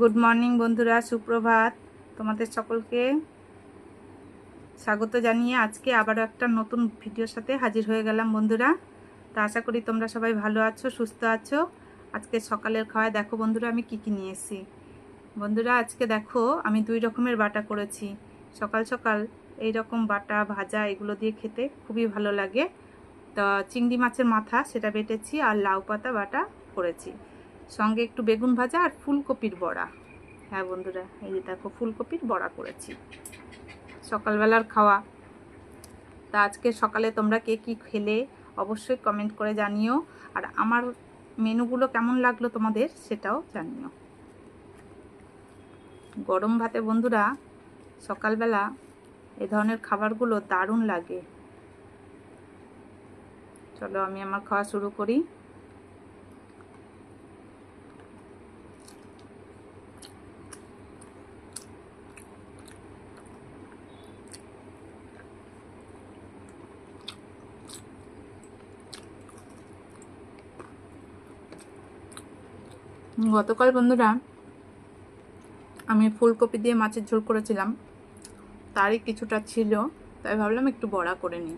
Good morning বন্ধুরা, সুপ্রভাত। তোমাদের সকলকে স্বাগত জানিয়ে আজকে আবারও একটা নতুন ভিডিওর সাথে হাজির হয়ে গেলাম, বন্ধুরা। তা আশা করি তোমরা সবাই ভালো আছো, সুস্থ আছো। আজকে সকালের খাওয়ায় দেখো, বন্ধুরা, আমি কি কি নিয়ে এসেছি। বন্ধুরা, আজকে দেখো, আমি দুই রকমের বাটা করেছি। সকাল সকাল এই রকম বাটা, ভাজা, এগুলো দিয়ে খেতে খুবই ভালো লাগে। তা চিংড়ি মাছের মাথা, সেটা বেটেছি আর লাউ পাতা বাটা করেছি। সঙ্গে একটু বেগুন ভাজা আর ফুলকপির বড়া। হ্যাঁ বন্ধুরা, এই যে দেখো ফুলকপির বড়া করেছি। সকালবেলার খাওয়া। তা আজকে সকালে তোমরা কে কী খেলে অবশ্যই কমেন্ট করে জানিও। আর আমার মেনুগুলো কেমন লাগল তোমাদের সেটাও জানিও। গরম ভাতে বন্ধুরা, সকালবেলা এ ধরনের খাবারগুলো দারুণ লাগে। চলো আমি আমার খাওয়া শুরু করি। গতকাল বন্ধুরা আমি ফুলকপি দিয়ে মাছের ঝোল করেছিলাম। তারই কিছুটা ছিল, তাই ভাবলাম একটু বড়া করে নিই।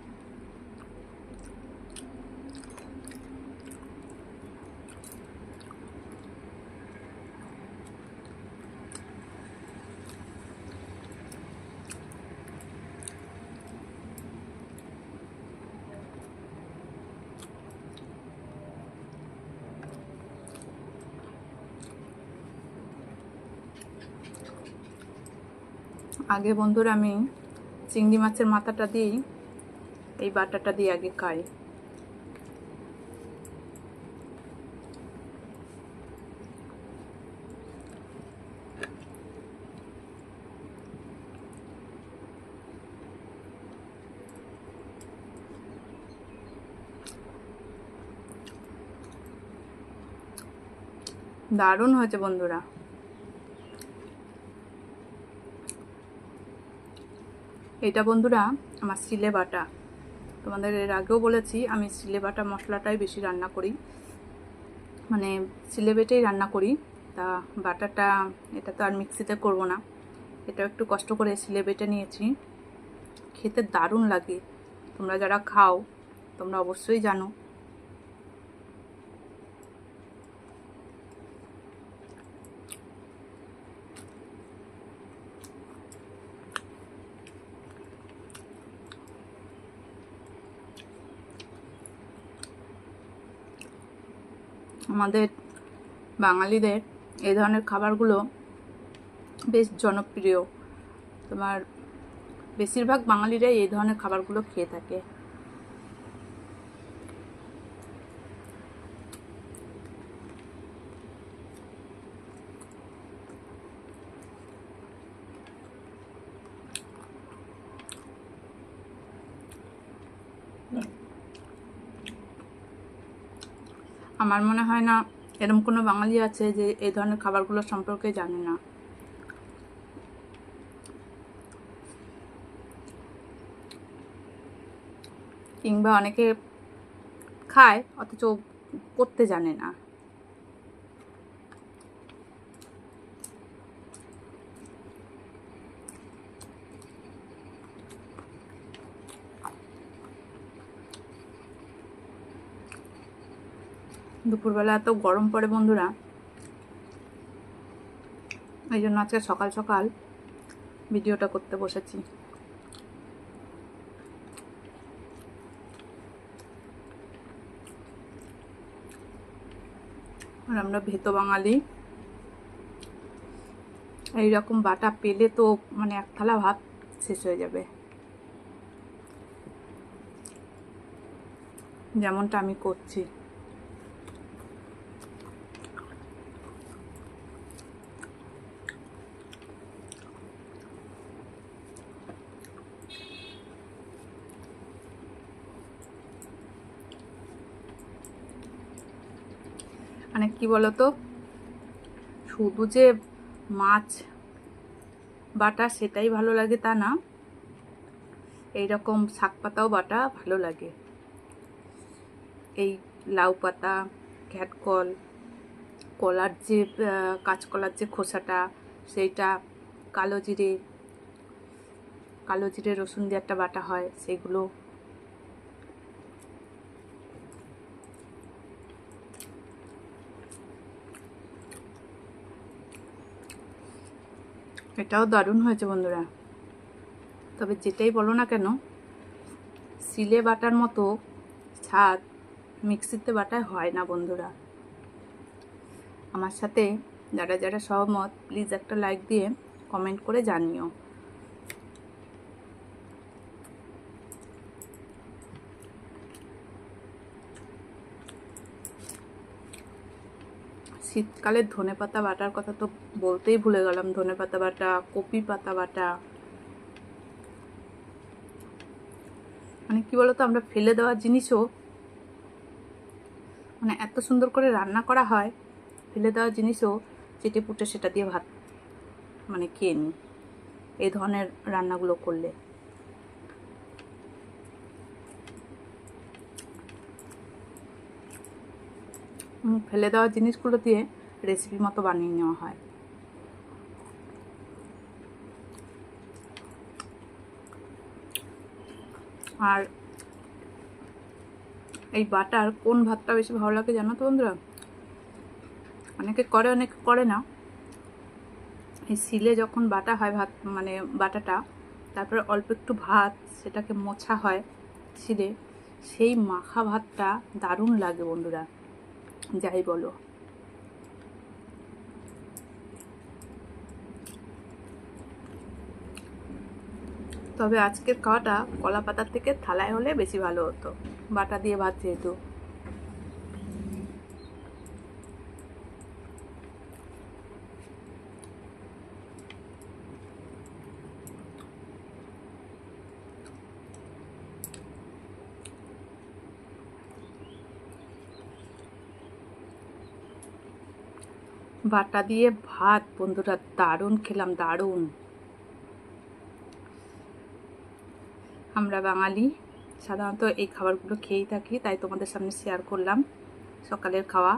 আগে বন্ধুরা আমি চিংড়ি মাছের মাথাটা দিই, এই বাটাটা দিয়ে আগে খাই। দারুণ হয়েছে বন্ধুরা। এটা বন্ধুরা আমার সিলে বাটা। তোমাদের এর আগেও বলেছি, আমি সিলে বাটা মশলাটাই বেশি রান্না করি। মানে সিলে বেটেই রান্না করি, তা বাটাটা, এটা তো আর মিক্সিতে করব না। এটা একটু কষ্ট করে সিলে বেটে নিয়েছি। খেতে দারুণ লাগে। তোমরা যারা খাও, তোমরা অবশ্যই জানো। আমাদের বাঙালিদের এই ধরনের খাবারগুলো বেশ জনপ্রিয়। তোমার, বেশিরভাগ বাঙালিরাই এই ধরনের খাবারগুলো খেয়ে থাকে। আমার মনে হয় না এরম কোনো বাঙালি আছে যে এই ধরনের খাবারগুলো সম্পর্কে জানে না। কিংবা অনেকে খায়, অথচ করতে জানে না। দুপুরবেলা এত গরম পড়ে বন্ধুরা। এই জন্য আজকে সকাল সকাল ভিডিওটা করতে বসেছি। আর আমরা ভেতো বাঙালি। এইরকম বাটা পেলে তো মানে এক থালা ভাত শেষ হয়ে যাবে। যেমনটা আমি করছি। মানে কি বলতো? শুধু যে মাছ, বাটা সেটাই ভালো লাগে তা না। এইরকম শাক পাতাও বাটা ভালো লাগে। এই লাউ পাতা, ঘ্যাটকল, কলার যে কাঁচকলার যে খোসাটা, সেইটা কালো জিরে কালো জিরে রসুন দিয়ে একটা বাটা হয়, সেগুলো এটাও দারুণ হয়েছে বন্ধুরা। তবে যেটাই বলো না কেন, সিলে বাটার মতো ছাদ মিক্সিতে বাটায় হয় না বন্ধুরা। আমার সাথে যারা যারা সহমত প্লিজ একটা লাইক দিয়ে কমেন্ট করে জানিও। শীতকালের ধনে পাতা বাটার কথা তো বলতেই ভুলে গেলাম। ধনে পাতা বাটা, কপি পাতা বাটা। মানে কি বলতো, আমরা ফেলে দেওয়া জিনিসও মানে এত সুন্দর করে রান্না করা হয়, ফেলে দেওয়া জিনিসও চেটে পুটে সেটা দিয়ে ভাত মানে খেয়ে নিই। এই ধরনের রান্নাগুলো করলে। ফেলে দেওয়া জিনিসগুলো দিয়ে রেসিপি মতো বানিয়ে নেওয়া হয়। আর এই বাটার কোন ভাতটা বেশি ভালো লাগে জানো তো বন্ধুরা? অনেকে করে অনেকে করে না। এই সিলে যখন বাটা হয় ভাত মানে বাটাটা, তারপরে অল্প একটু ভাত, সেটাকে মোছা হয় সিলে সেই মাখা ভাতটা দারুণ লাগে বন্ধুরা। যাই বলো। তবে আজকের খাওয়াটা কলা পাতার থেকে থালায় হলে বেশি ভালো হতো, বাটা দিয়ে ভাত যেহেতু। বাটা দিয়ে ভাত। বন্ধুরা, দারুণ খেলাম, দারুণ। আমরা বাঙালি, সাধারণত এই খাবারগুলো খেয়েই থাকি, তাই তোমাদের সামনে শেয়ার করলাম সকালের খাওয়া।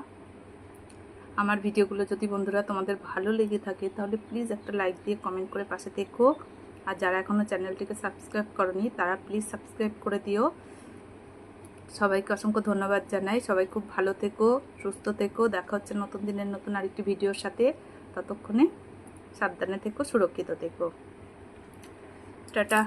আমার ভিডিওগুলো যদি বন্ধুরা তোমাদের ভালো লেগে থাকে, তাহলে প্লিজ একটা লাইক দিয়ে কমেন্ট করে পাশে দেখো আর যারা এখনও চ্যানেলটিকে সাবস্ক্রাইব করনি, তারা প্লিজ সাবস্ক্রাইব করে দিও। সবাইকে অসংখ্য ধন্যবাদ জানাই। সবাই খুব ভালো থেকো, সুস্থ থেকো। দেখা হচ্ছে নতুন দিনের নতুন আরেকটি ভিডিওর সাথে। ততক্ষণে সাবধানে থেকো, সুরক্ষিত থেকো। টাটা।